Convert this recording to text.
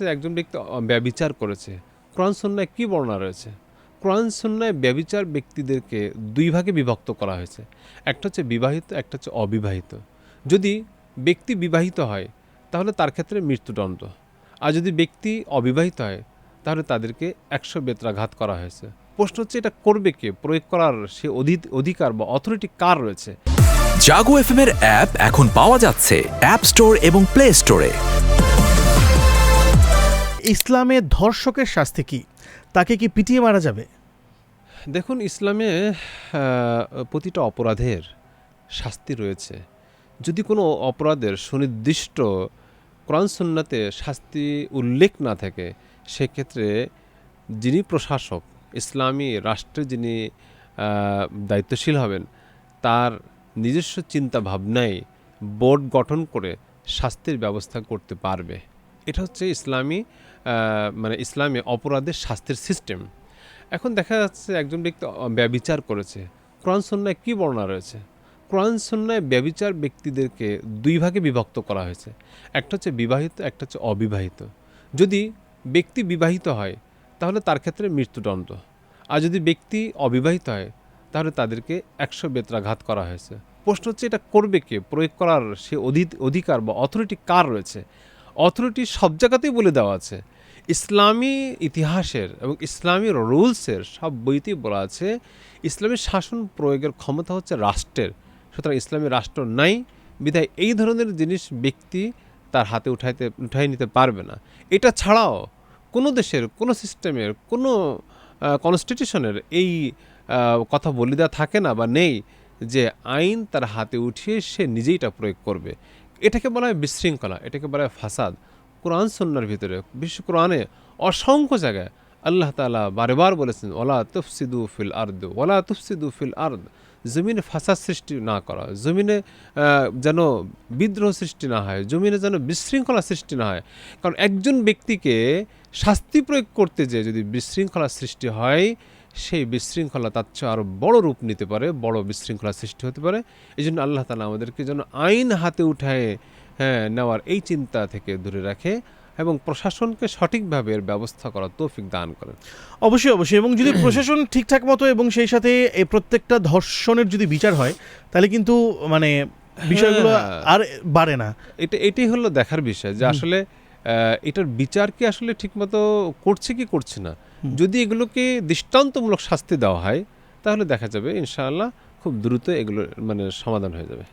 একজন ব্যক্তি ব্যবিচার করেছে। কোরআন সন্ন্যায় কি বর্ণনা রয়েছে? কোরআন সন্ন্যায় ব্যবিচার ব্যক্তিদেরকে দুই ভাগে বিভক্ত করা হয়েছে। একটা হচ্ছে বিবাহিত, একটা হচ্ছে অবিবাহিত। যদি ব্যক্তি বিবাহিত হয়, তাহলে তার ক্ষেত্রে মৃত্যুদণ্ড। আর যদি ব্যক্তি অবিবাহিত হয়, তাহলে তাদেরকে একশো বেত্রাঘাত করা হয়েছে। প্রশ্ন হচ্ছে, এটা করবে কে? প্রয়োগ করার সে অধি- অধিকার বা অথরিটি কার রয়েছে? জাগো এফএম এর অ্যাপ এখন পাওয়া যাচ্ছে অ্যাপ স্টোর এবং প্লে স্টোরে ইসলামে ধর্ষকের শাস্তি কি? তাকে কি পিটিয়ে মারা যাবে? দেখুন, ইসলামে প্রতিটা অপরাধের শাস্তি রয়েছে। যদি কোনো অপরাধের সুনির্দিষ্ট কোরআন সুন্নাতে শাস্তি উল্লেখ না থাকে, সেক্ষেত্রে যিনি প্রশাসক, ইসলামী রাষ্ট্রে যিনি দায়িত্বশীল হবেন, তার নিজস্ব চিন্তা ভাবনায় বোর্ড গঠন করে শাস্তির ব্যবস্থা করতে পারবে। এটা হচ্ছে ইসলামী মানে ইসলামী অপরাধের শাস্তির সিস্টেম এখন দেখা যাচ্ছে একজন ব্যক্তি ব্যভিচার করেছে। কোরআন সন্ন্যায় কী বর্ণনা রয়েছে? কোরআন সন্ন্যায় ব্যভিচার ব্যক্তিদেরকে দুই ভাগে বিভক্ত করা হয়েছে। একটা হচ্ছে বিবাহিত, একটা হচ্ছে অবিবাহিত। যদি ব্যক্তি বিবাহিত হয়, তাহলে তার ক্ষেত্রে মৃত্যুদণ্ড। আর যদি ব্যক্তি অবিবাহিত হয়, তাহলে তাদেরকে একশো বেত্রাঘাত করা হয়েছে। প্রশ্ন হচ্ছে এটা করবে কে? প্রয়োগ করার সে অধি- অধিকার বা অথরিটি কার রয়েছে? অথরিটি সব জায়গাতেই বলে দেওয়া আছে। ইসলামী ইতিহাসের এবং ইসলামী রুলসের সব বইতেই বলা আছে, ইসলামী শাসন প্রয়োগের ক্ষমতা হচ্ছে রাষ্ট্রের। সুতরাং ইসলামী রাষ্ট্র নাই, বিধায় এই ধরনের জিনিস ব্যক্তি তার হাতে উঠাইতে, উঠাই নিতে পারবে না। এটা ছাড়াও কোনো দেশের, কোনো সিস্টেমের, কোনো কনস্টিটিউশনের এই কথা বলে দেওয়া থাকে না বা নেই যে আইন তার হাতে উঠিয়ে সে নিজেই এটা প্রয়োগ করবে। এটাকে বলা হয় বিশৃঙ্খলা, এটাকে বলা হয় ফাসাদ। কোরআন সন্ন্যার ভিতরে বিশ্ব কোরআনে অসংখ্য জায়গায় আল্লাহ তালা বারবার বলেছেন ওলা তুফসিদু ফিল আর্দ ওলা তুফসিদু ফিল আর্দ। জমিনে ফাসাদ সৃষ্টি না করা, জমিনে যেন বিদ্রোহ সৃষ্টি না হয়, জমিনে যেন বিশৃঙ্খলা সৃষ্টি না হয়। কারণ একজন ব্যক্তিকে শাস্তি প্রয়োগ করতে যে যদি বিশৃঙ্খলা সৃষ্টি হয় সেই বিশৃঙ্খলা তার চেয়ে আরও বড় রূপ নিতে পারে বড় বিশৃঙ্খলা সৃষ্টি হতে পারে। এই জন্য আল্লাহ তালা আমাদেরকে যেন আইন হাতে উঠায় হ্যাঁ নেওয়ার এই চিন্তা থেকে দূরে রাখে এবং প্রশাসনকে সঠিকভাবে এর ব্যবস্থা করার তৌফিক দান করেন। অবশ্যই অবশ্যই। এবং যদি প্রশাসন ঠিকঠাক মতো এবং সেই সাথে এই প্রত্যেকটা ধর্ষণের যদি বিচার হয় তাহলে কিন্তু মানে বিষয়গুলো হ্যাঁ। আর বাড়ে না। এটা এটাই হলো দেখার বিষয় যে আসলে এটার বিচার কি আসলে ঠিকমতো করছে কি করছে না? যদি এগুলোকে দৃষ্টান্তমূলক শাস্তি দেওয়া হয়, তাহলে দেখা যাবে ইনশাআল্লাহ খুব দ্রুত এগুলো মানে সমাধান হয়ে যাবে।